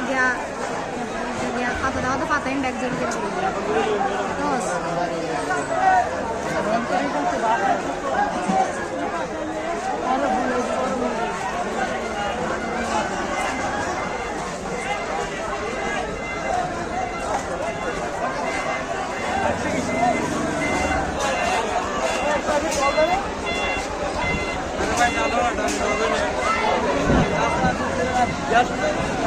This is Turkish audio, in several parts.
jogja jogja atau tahu tuh patahin back jadi kecil terus Yes.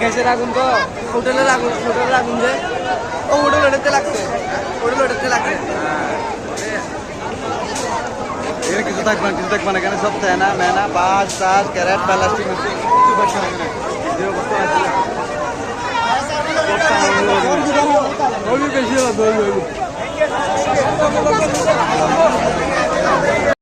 घ्यायचे लागून तो फोटोला लागून फोटोला लागून जे उडून उडते लागते. उडून उडते लागते. ये किसी तक बन किसी तक बन ना सब तय ना मैं ना पाँच सात कैरेट प्लास्टिक में किसी बच्चे में ज़ीरो बच्चे में वो भी कैसे लगा